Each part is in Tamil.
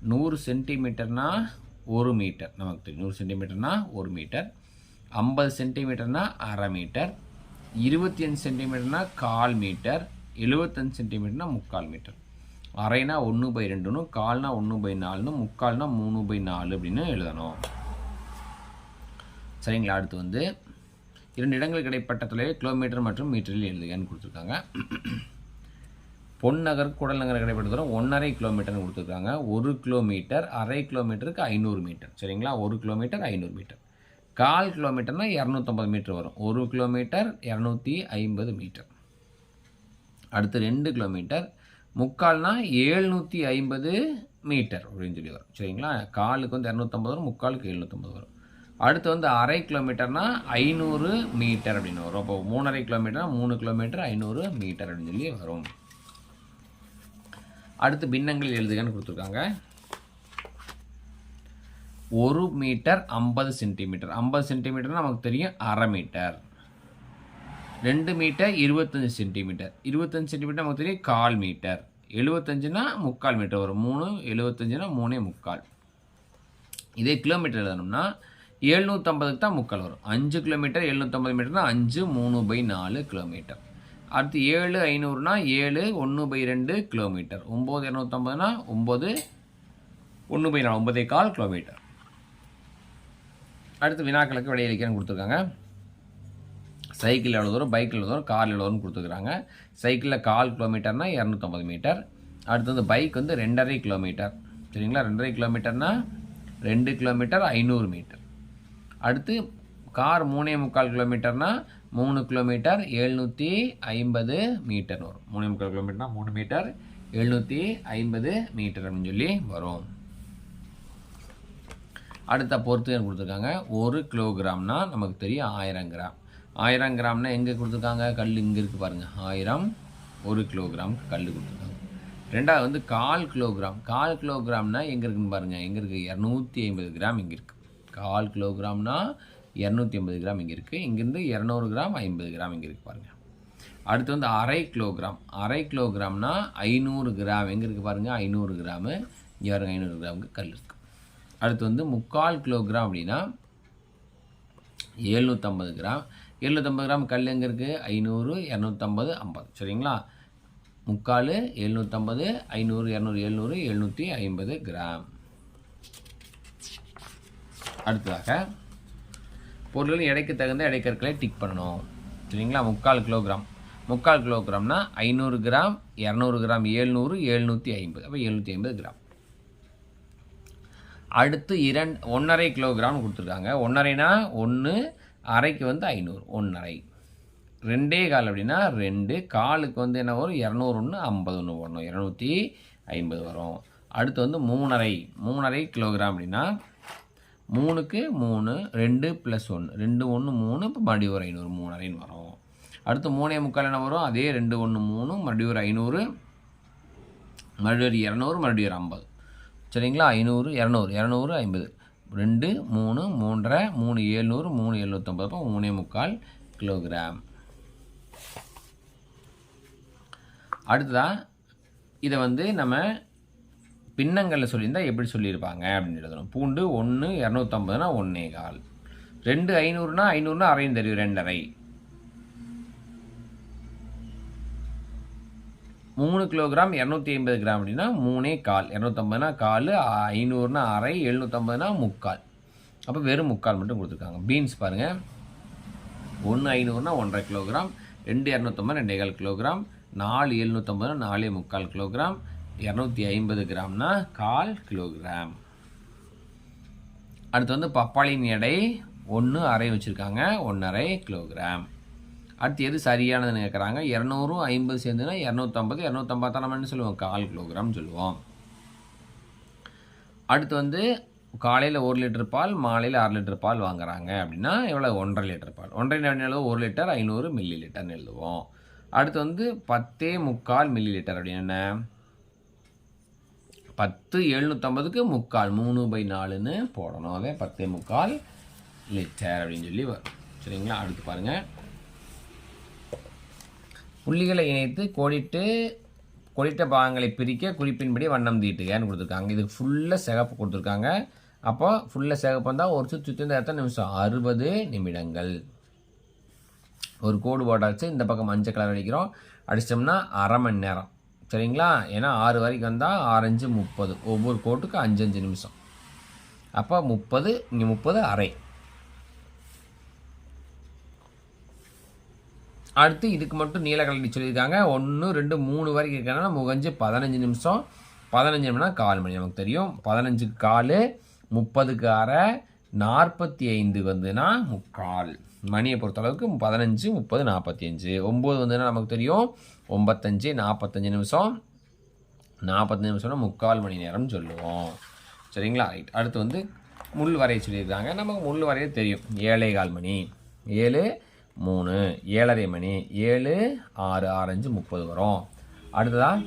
நூறு சென்டிமீட்டர்னா ஒரு மீட்டர். நமக்கு தெரியும். நூறு சென்டிமீட்டர்னா ஒரு மீட்டர். ஐம்பது சென்டிமீட்டர்னா அரை மீட்டர். இருபத்தி அஞ்சு சென்டிமீட்டர்னா கால் மீட்டர். எழுபத்தஞ்சு சென்டிமீட்டர்னா முக்கால் மீட்டர். அரைனா ஒன்று பை ரெண்டுன்னு கால்னா ஒன்று பை நாலுன்னு முக்கால்னா மூணு பை நாலு அப்படின்னு எழுதணும். சரிங்களா? அடுத்து வந்து இரண்டு இடங்களுக்கு இடைப்பட்ட தொலைவை கிலோமீட்டர் மற்றும் மீட்டரில் எழுதுகன்னு கொடுத்துருக்காங்க. பொன்னகர் குடல்நகர் இடைப்பட்ட தூரம் ஒன்றரை கிலோமீட்டர்னு கொடுத்துருக்காங்க. ஒரு கிலோமீட்டர் அரை கிலோமீட்டருக்கு ஐநூறு மீட்டர் சரிங்களா? ஒரு கிலோமீட்டர் ஐநூறு மீட்டர் கால் கிலோமீட்டர்னால் இரநூத்தம்பது மீட்டர் வரும். ஒரு கிலோமீட்டர் இரநூத்தி ஐம்பது மீட்டர் அடுத்து ரெண்டு கிலோமீட்டர் முக்கால்னா ஏழ்நூற்றி ஐம்பது மீட்டர் அப்படின்னு சொல்லி வரும். சரிங்களா? காலுக்கு வந்து இரநூத்தம்பது வரும் முக்காலுக்கு எழுநூற்றம்பது வரும். அடுத்து வந்து அரை கிலோமீட்டர்னா ஐநூறு மீட்டர் அப்படின்னு வரும். அப்போ மூணரை கிலோமீட்டர்னா மூணு கிலோமீட்டர் ஐநூறு மீட்டர் அப்படின்னு சொல்லி வரும். அடுத்து பின்னங்கள் எழுதுகன்னு கொடுத்துருக்காங்க. ஒரு மீட்டர் ஐம்பது சென்டிமீட்டர். ஐம்பது சென்டிமீட்டர் நமக்கு தெரியும் அரை மீட்டர். ரெண்டு மீட்டர் இருபத்தஞ்சி சென்டிமீட்டர். இருபத்தஞ்சி சென்டிமீட்டர் நமக்கு தெரியும் கால் மீட்டர். எழுபத்தஞ்சுனா முக்கால் மீட்டர் வரும். மூணு எழுபத்தஞ்சுனா மூணே முக்கால். இதே கிலோமீட்டர் எழுதணும்னா எழுநூற்றம்பதுக்கு தான் முக்கால் வரும். அஞ்சு கிலோமீட்டர் எழுநூற்றம்பது மீட்டர்னால் அஞ்சு மூணு பை நாலு கிலோமீட்டர். அடுத்து ஏழு ஐநூறுனா ஏழு ஒன்று பை ரெண்டு கிலோமீட்டர் ஒம்பது இரநூத்தம்பதுனா ஒம்பது ஒன்று பை நாலு ஒம்பதே கால் கிலோமீட்டர் அடுத்து வினாக்களுக்கு விடையளிக்கிறேன்னு கொடுத்துருக்காங்க. சைக்கிள் எவ்வளோ தூரம் பைக்கில் எவ்வளோ தூரம் கார் எவ்வளோ தூரம் கொடுத்துருக்காங்க சைக்கிளில் கால் கிலோமீட்டர்னா இரநூத்தம்பது மீட்டர் அடுத்து வந்து பைக் வந்து ரெண்டரை கிலோமீட்டர் சரிங்களா? ரெண்டரை கிலோமீட்டர்னா ரெண்டு கிலோமீட்டர் ஐநூறு மீட்டர் அடுத்து கார் மூணே முக்கால் கிலோமீட்டர்னால் மூணு கிலோமீட்டர் எழுநூற்றி ஐம்பது மீட்டர் வரும். மூணு முக்கால் கிலோமீட்டர்னா மூணு மீட்டர் எழுநூற்றி ஐம்பது மீட்டர் அப்படின்னு சொல்லி வரும். அடுத்த பொறுத்து கொடுத்துருக்காங்க. ஒரு கிலோகிராம்னா நமக்கு தெரியும் ஆயிரம் கிராம். ஆயிரம் கிராம்னா எங்கே கொடுத்துருக்காங்க? கல் இங்கே இருக்குது பாருங்கள் ஆயிரம் ஒரு கிலோகிராம் கல் கொடுத்துருக்காங்க. ரெண்டாவது வந்து கால் கிலோகிராம். கால் கிலோகிராம்னா எங்கே இருக்குன்னு பாருங்கள் எங்கே இருக்குது இரநூத்தி ஐம்பது கிராம் இங்கே இருக்குது கால் கிலோகிராம்னா இரநூத்தி ஐம்பது கிராம் இங்கே இருக்குது இங்கேருந்து இரநூறு கிராம் ஐம்பது கிராம் இங்கே இருக்குது பாருங்கள் அடுத்து வந்து அரை கிலோகிராம். அரை கிலோகிராம்னா ஐநூறு கிராம். எங்கே இருக்குது பாருங்கள் ஐநூறு கிராமு. இங்கே பாருங்க ஐநூறு கிராமுக்கு கல் இருக்குது அடுத்து வந்து முக்கால் கிலோகிராம் அப்படின்னா எழுநூற்றம்பது கிராம். எழுநூற்றம்பது கிராம் கல் எங்கே இருக்குது ஐநூறு இரநூத்தம்பது ஐம்பது. சரிங்களா? முக்கால் எழுநூற்றம்பது ஐநூறு இரநூறு எழுநூறு எழுநூற்றி ஐம்பது கிராம். அடுத்ததாக பொருளும் எடைக்கு தகுந்த எடைக்கற்களை டிக் பண்ணணும். சரிங்களா? முக்கால் கிலோகிராம் முக்கால் கிலோகிராம்னா ஐநூறு கிராம் இரநூறு கிராம் ஏழ்நூறு எழுநூற்றி ஐம்பது. அப்போ எழுநூற்றி ஐம்பது கிராம். அடுத்து இரண்டு ஒன்றரை கிலோகிராம் கொடுத்துருக்காங்க. ஒன்றரைனா ஒன்று அரைக்கு வந்து ஐநூறு. ஒன்றரை ரெண்டே கால் அப்படின்னா ரெண்டு. காலுக்கு வந்து என்ன வரும்? இரநூறு ஒன்று ஐம்பது ஒன்று போடணும். இரநூத்தி ஐம்பது வரும். அடுத்து வந்து மூணரை. மூணரை கிலோகிராம் அப்படின்னா மூணுக்கு மூணு ரெண்டு ப்ளஸ் ஒன்று ரெண்டு ஒன்று மூணு இப்போ மறுபடியும் ஒரு ஐநூறு மூணு அறைன்னு வரும். அடுத்து மூணே முக்கால் என்ன வரும்? அதே ரெண்டு ஒன்று மூணு மறுபடியும் ஒரு ஐநூறு மறுபடியும் ஒரு இரநூறு மறுபடியும் ஒரு ஐம்பது. சரிங்களா? ஐநூறு இரநூறு இரநூறு ஐம்பது. ரெண்டு மூணு மூன்றரை மூணு ஏழ்நூறு மூணு எழுநூற்றம்பது அப்போ மூணே முக்கால் கிலோகிராம் அடுத்ததாக இதை வந்து நம்ம பின்னங்களில் சொல்லியிருந்தால் எப்படி சொல்லியிருப்பாங்க அப்படின்னு எழுதணும். பூண்டு ஒன்று இரநூத்தம்பதுனா ஒன்றே கால். ரெண்டு ஐநூறுனா ஐநூறுனா அரையும் தெரியும் ரெண்டரை. மூணு கிலோகிராம் இரநூத்தி ஐம்பது கிராம் அப்படின்னா மூணே கால். இரநூத்தம்பதுனா கால் ஐநூறுனா அரை எழுநூற்றம்பதுனா முக்கால். அப்போ வெறும் முக்கால் மட்டும் கொடுத்துருக்காங்க. பீன்ஸ் பாருங்கள் ஒன்று ஐநூறுனா ஒன்றரை கிலோகிராம் ரெண்டு இரநூத்தம்பது ரெண்டே கால் கிலோகிராம் நாலு எழுநூற்றம்பதுனா நாலே முக்கால் கிலோகிராம் இரநூத்தி ஐம்பது கிராம்னா கால் கிலோகிராம். அடுத்து வந்து பப்பாளியின் எடை ஒன்று அரை வச்சுருக்காங்க ஒன்றரை கிலோகிராம். அடுத்து எது சரியானதுன்னு கேட்குறாங்க இரநூறும் ஐம்பது சேர்ந்துன்னா இரநூத்தம்பது இரநூத்தம்பது தான் நம்ம என்ன சொல்லுவோம்? கால் கிலோகிராம் சொல்லுவோம். அடுத்து வந்து காலையில் ஒரு லிட்டர் பால் மாலையில் அரை லிட்டர் பால் வாங்குறாங்க அப்படின்னா எவ்வளோ ஒன்றரை லிட்டர் பால். ஒன்றரை எழுதுவோம் ஒரு லிட்டர் ஐநூறு மில்லி லிட்டர்னு எழுதுவோம். அடுத்து வந்து பத்தே முக்கால் மில்லி லிட்டர் அப்படின்னு என்ன? பத்து எழுநூற்றம்பதுக்கு முக்கால் மூணு பை நாலுன்னு போடணும். அதே பத்து முக்கால் லிட்டர் அப்படின்னு சொல்லி வரும். சரிங்களா? அடுத்து பாருங்கள் புள்ளிகளை இணைத்து கோடிட்டு கொடிட்ட பாகங்களை பிரிக்க குறிப்பின்படி வண்ணம் தீட்டுகன்னு கொடுத்துருக்காங்க. இதுக்கு ஃபுல்லாக சிகப்பு கொடுத்துருக்காங்க. அப்போ ஃபுல்லாக சிகப்பு வந்தால் ஒரு சுற்றி சுற்றி எத்தனை நிமிஷம் அறுபது நிமிடங்கள். ஒரு கோடு போட்டாச்சு. இந்த பக்கம் மஞ்சள் கலர் அடிக்கிறோம். அடித்தோம்னா அரை மணி நேரம். சரிங்களா? ஏன்னா ஆறு வரைக்கும் வந்தால் ஆரஞ்சு முப்பது. ஒவ்வொரு கோட்டுக்கு அஞ்சு அஞ்சு நிமிஷம். அப்போ முப்பது இங்கே முப்பது அரை. அடுத்து இதுக்கு மட்டும் நீல சொல்லியிருக்காங்க. ஒன்று ரெண்டு மூணு வரைக்கும் இருக்கனால முகஞ்சு பதினஞ்சு நிமிஷம். பதினஞ்சு நிமிஷம்னா கால் மணி. நமக்கு தெரியும். பதினஞ்சுக்கு கால் முப்பதுக்கு அரை நாற்பத்தி ஐந்து வந்துன்னா முக்கால். மணியை பொறுத்தளவுக்கு பதினஞ்சு முப்பது நாற்பத்தி அஞ்சு ஒம்பது வந்துன்னா நமக்கு தெரியும் ஒம்பத்தஞ்சு நாற்பத்தஞ்சு நிமிஷம். நாற்பத்தஞ்சு நிமிஷம்னா முக்கால் மணி நேரம்னு சொல்லுவோம். சரிங்களா? ரைட் அடுத்து வந்து முள் வரைய சொல்லியிருக்காங்க. நமக்கு முள் வரைய தெரியும். ஏழை கால் மணி. ஏழு மூணு. ஏழரை மணி. ஏழு ஆறு ஆரஞ்சு முப்பது வரும். அடுத்ததாக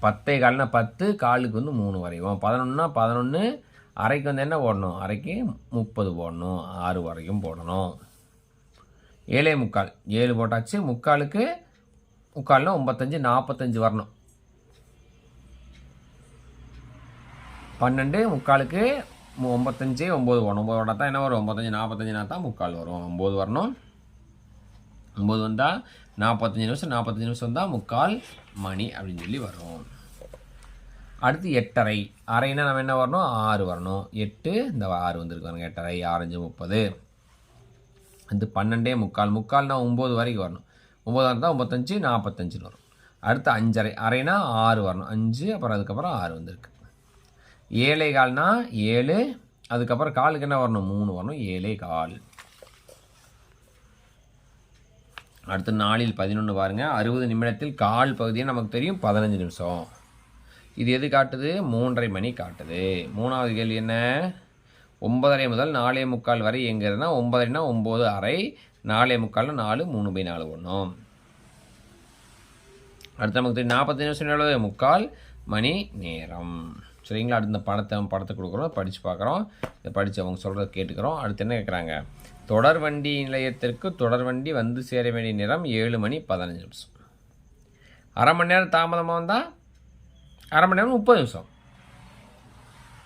பத்தே கால்னா பத்து காலுக்கு வந்து மூணு வரைவோம். பதினொன்னா பதினொன்று அரைக்கு வந்து என்ன போடணும்? அரைக்கு முப்பது போடணும். ஆறு வரைக்கும் போடணும். ஏழே முக்கால். ஏழு போட்டாச்சு. முக்காலுக்கு முக்கால்னா ஒம்பத்தஞ்சு நாற்பத்தஞ்சு வரணும். பன்னெண்டு முக்காலுக்கு ஒம்பத்தஞ்சு ஒம்பது வரணும் ஒம்பது வட்டா தான் என்ன வரும்? ஒம்பத்தஞ்சு நாற்பத்தஞ்சுனா தான் முக்கால் வரும். ஒம்பது வரணும். ஒம்பது வந்தால் நாற்பத்தஞ்சு நிமிஷம் நாற்பத்தஞ்சு நிமிஷம் தான் முக்கால் மணி அப்படின்னு சொல்லி வரும். அடுத்து எட்டரை. அரைனா நம்ம என்ன வரணும்? ஆறு வரணும். எட்டு இந்த ஆறு வந்துருக்கு பாருங்க எட்டரை ஆரஞ்சு முப்பது. அது பன்னெண்டே முக்கால். முக்கால்னா ஒம்பது வரைக்கும் வரணும். ஒம்பது இருந்தால் ஒம்பத்தஞ்சு நாற்பத்தஞ்சுன்னு வரும். அடுத்து அஞ்சரை. அரைனா ஆறு வரணும். அஞ்சு அப்புறம் அதுக்கப்புறம் ஆறு வந்திருக்கு. ஏழை கால்னா ஏழு அதுக்கப்புறம் காலுக்கு என்ன வரணும்? மூணு வரணும். ஏழை கால். அடுத்து நாளில் பதினொன்று பாருங்கள் அறுபது நிமிடத்தில் கால் பகுதியை நமக்கு தெரியும். பதினஞ்சு நிமிஷம். இது எது காட்டுது? மூன்றரை மணி காட்டுது. மூணாவது கேள்வி என்ன? ஒன்பதரை முதல் நாலே முக்கால் வரை எங்கிறதுனா ஒன்பதரைனா ஒம்பது அரை நாலே முக்கால்னா நாலு மூணு பை நாலு ஒன்றும் அடுத்து நமக்கு தெரியும் நிமிஷம் எவ்வளவு முக்கால் மணி நேரம். சரிங்களா? அடுத்து இந்த படத்தை படத்தை கொடுக்குறோம். படித்து பார்க்குறோம். இதை படித்து அவங்க சொல்கிறத கேட்டுக்கிறோம். அடுத்து என்ன கேட்குறாங்க? தொடர் வண்டி நிலையத்திற்கு தொடர் வண்டி வந்து சேர வேண்டிய நேரம் ஏழு மணி பதினஞ்சு நிமிஷம். அரை மணி நேரம் தாமதமாக வந்தால் அரை மணி நேரம் முப்பது நிமிஷம்.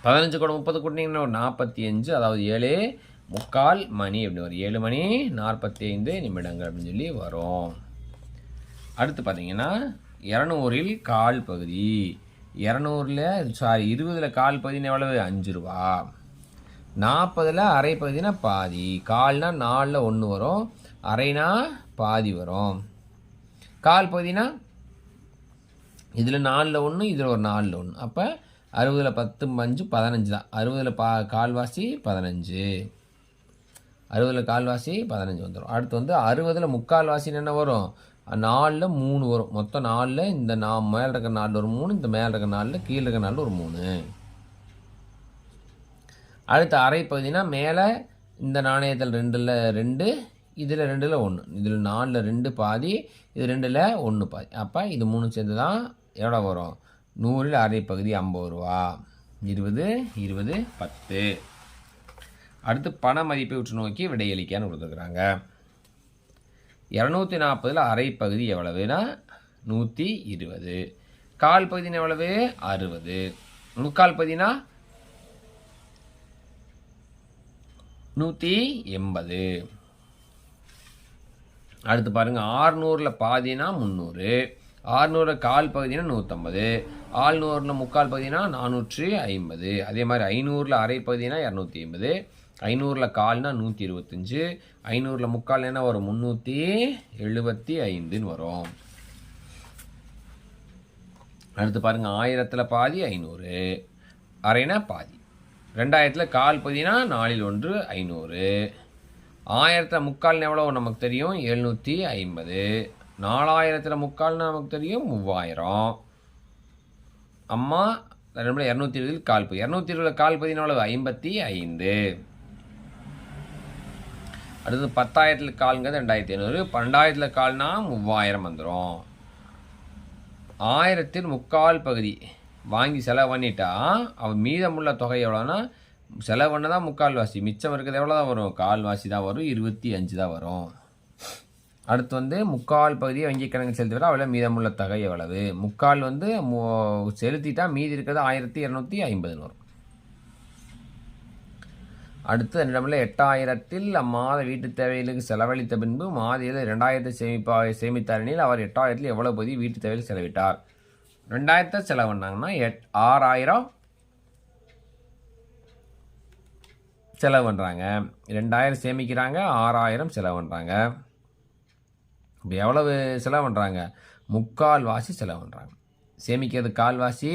பதினஞ்சு கூட முப்பது கூட்டினீங்கன்னா ஒரு நாற்பத்தி அஞ்சு அதாவது ஏழு முக்கால் மணி அப்படின்னு வரும். ஏழு மணி நாற்பத்தி ஐந்து நிமிடங்கள் அப்படின்னு சொல்லி வரும். அடுத்து பார்த்தீங்கன்னா இரநூறில் கால் பகுதி. இரநூறில் சாரி இருபதில் கால் பகுதின்னு எவ்வளவு? அஞ்சு ரூபா. நாற்பதில் அரை பகுதினா பாதி. கால்னா நாலில் ஒன்று வரும். அரைனா பாதி வரும். கால் பகுதினா இதில் நாலில் ஒன்று இதில் ஒரு நாலில் ஒன்று அப்போ அறுபதில் பத்து அஞ்சு பதினஞ்சு தான். அறுபதில் பா கால்வாசி பதினஞ்சு. அறுபதில் கால்வாசி பதினஞ்சு வந்துடும் அடுத்து வந்து அறுபதில் முக்கால்வாசின்னு என்ன வரும்? நாலில் மூணு வரும். மொத்தம் நாலில் இந்த நா மேல் இருக்கிற நாலில் ஒரு மூணு இந்த மேல் இருக்கிற நாலில் கீழே இருக்க நாலில் ஒரு மூணு. அடுத்து அரை பகுதினா மேலே இந்த நாணயத்தில் ரெண்டில் ரெண்டு இதில் ரெண்டில் ஒன்று இதில் நாலில் ரெண்டு பாதி இது ரெண்டில் ஒன்று பாதி. அப்போ இது மூணு சேர்ந்து தான் எவ்வளோ வரும்? நூறில் அரை பகுதி ஐம்பது ரூபா. இருபது இருபது பத்து. அடுத்து பண மதிப்பை உற்று நோக்கி விடையளிக்கான்னு கொடுத்துருக்குறாங்க இரநூத்தி நாற்பதில் அரை பகுதி எவ்வளவுனா நூற்றி இருபது. கால் பகுதினா எவ்வளவு? அறுபது. முக்கால் பகுதினா நூற்றி எண்பது. அடுத்து பாருங்கள் ஆறுநூறில் பாதினா முந்நூறு. ஆறுநூறு கால் பகுதினா நூற்றம்பது ஆறுநூறில் முக்கால் பகுதினா நானூற்றி ஐம்பது. அதே மாதிரி ஐநூறில் அரை பகுதினா இரநூத்தி ஐம்பது ஐநூறில் கால்னா நூற்றி இருபத்தஞ்சு ஐநூறில் முக்கால் என்ன வரும்? முந்நூற்றி எழுபத்தி ஐந்துன்னு வரும். அடுத்து பாருங்கள் ஆயிரத்தில் பாதி ஐநூறு அரைனா பாதி. ரெண்டாயிரத்தில் கால் பகுதினா நாலில் ஒன்று ஐநூறு. ஆயிரத்தில் முக்கால்னு எவ்வளோ நமக்கு தெரியும்? எழுநூற்றி ஐம்பது. நாலாயிரத்தில் முக்கால்னு நமக்கு தெரியும் மூவாயிரம். அம்மா ரெண்டு இரநூத்தி இருபதில் கால் இரநூத்தி இருபதில் கால் பகுதினா ஐம்பத்தி ஐந்து. அடுத்தது பத்தாயிரத்தில் கால்ங்கிறது ரெண்டாயிரத்தி ஐநூறு. பன்னெண்டாயிரத்தில் கால்னா மூவாயிரம் வந்துடும் ஆயிரத்தில் முக்கால் பகுதி வாங்கி செலவு பண்ணிட்டா அவன் மீதமுள்ள தொகை எவ்வளோன்னா செலவு பண்ண தான் முக்கால் வாசி மிச்சம் இருக்கிறது எவ்வளோ தான் வரும்? கால் வாசி தான் வரும் இருபத்தி அஞ்சு தான் வரும். அடுத்து வந்து முக்கால் பகுதியை வங்கி கணக்கு செலுத்திவிட்டால் அவ்வளோ மீதமுள்ள தொகை எவ்வளவு? முக்கால் வந்து மு- செலுத்திட்டா மீதி இருக்கிறது ஆயிரத்தி இரநூத்தி ஐம்பதுன்னு வரும் அடுத்து என்னிடமில் எட்டாயிரத்தில் அம்மாத வீட்டு தேவைகளுக்கு செலவழித்த பின்பு மாதியில் ரெண்டாயிரத்தை சேமிப்பா சேமித்தாரனில் அவர் எட்டாயிரத்தில் எவ்வளவு பகுதி வீட்டு தேவையில் செலவிட்டார்? ரெண்டாயிரத்தை செலவு பண்ணாங்கன்னா எட் ஆறாயிரம் செலவு பண்ணுறாங்க ரெண்டாயிரம் சேமிக்கிறாங்க ஆறாயிரம் செலவு பண்ணுறாங்க இப்படி எவ்வளவு செலவு பண்ணுறாங்க முக்கால் வாசி செலவு பண்ணுறாங்க சேமிக்கிறது கால்வாசி